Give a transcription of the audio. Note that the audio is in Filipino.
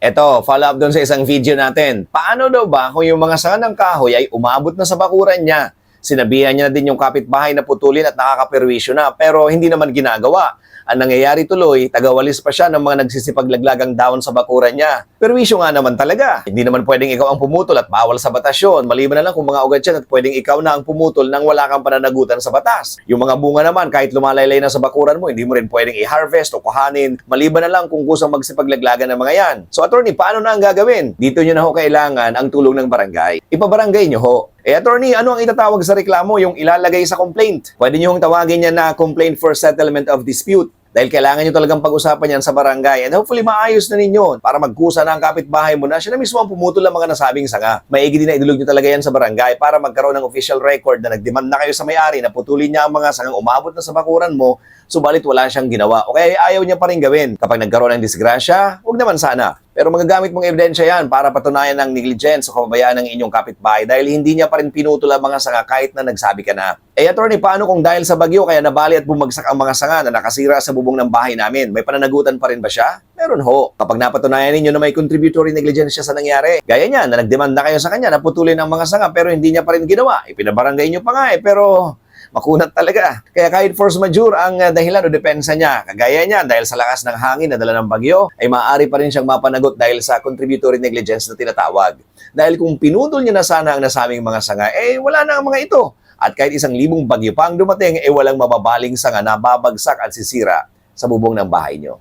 Eto, follow up doon sa isang video natin. Paano daw ba kung yung mga sanga ng kahoy ay umabot na sa bakuran niya? Sinabihan niya na din yung kapitbahay na putulin at nakakaperwisyo na pero hindi naman ginagawa. Ang nangyayari tuloy, tagawalis pa siya ng mga nagsisipaglaglagang down sa bakuran niya. Perwisyo nga naman talaga. Hindi naman pwedeng ikaw ang pumutol at bawal sa batas yun. Maliban na lang kung mga ugat yan at pwedeng ikaw na ang pumutol nang wala kang pananagutan sa batas. Yung mga bunga naman, kahit lumalaylay na sa bakuran mo, hindi mo rin pwedeng i-harvest o kuhanin. Maliban na lang kung kusang magsipaglaglagan ng mga yan. So attorney, paano na ang gagawin? Dito nyo na ho kailangan ang tulong ng barangay. Ipabarangay nyo ho eh, attorney, ano ang itatawag sa reklamo? Yung ilalagay sa complaint. Pwede nyo hong tawagin yan na complaint for settlement of dispute. Dahil kailangan nyo talagang pag-usapan yan sa barangay. And hopefully, maayos na ninyo para magkusa na ang kapitbahay mo na siya na mismo ang pumutol ng mga nasabing sanga. Maigi din na idulog nyo talaga yan sa barangay para magkaroon ng official record na nagdemand na kayo sa may-ari na putulin niya ang mga sangang umabot na sa bakuran mo, subalit wala siyang ginawa. O kaya ayaw niya pa rin gawin. Kapag nagkaroon ng disgrasya, huwag naman sana. Pero magagamit mong ebidensya yan para patunayan ng negligence o kababayaan ng inyong kapitbahay dahil hindi niya pa rin pinutol ang mga sanga kahit na nagsabi ka na. Eh attorney, paano kung dahil sa bagyo kaya nabali at bumagsak ang mga sanga na nakasira sa bubong ng bahay namin? May pananagutan pa rin ba siya? Meron ho. Kapag napatunayan ninyo na may contributory negligence siya sa nangyari, gaya niya na nagdemand na kayo sa kanya na putulin ang mga sanga pero hindi niya pa rin ginawa. Ipinabarangay niyo pa nga eh, pero makunat talaga. Kaya kahit force majeure ang uh, dahilan o depensa niya, kagaya niya dahil sa lakas ng hangin na dala ng bagyo, ay maaari pa rin siyang mapanagot dahil sa contributory negligence na tinatawag. Dahil kung pinutol niya na sana ang nasabing mga sanga, eh wala na ang mga ito. At kahit isang libong bagyo pa ang dumating, eh walang mababaling sanga na babagsak at sisira sa bubong ng bahay niyo.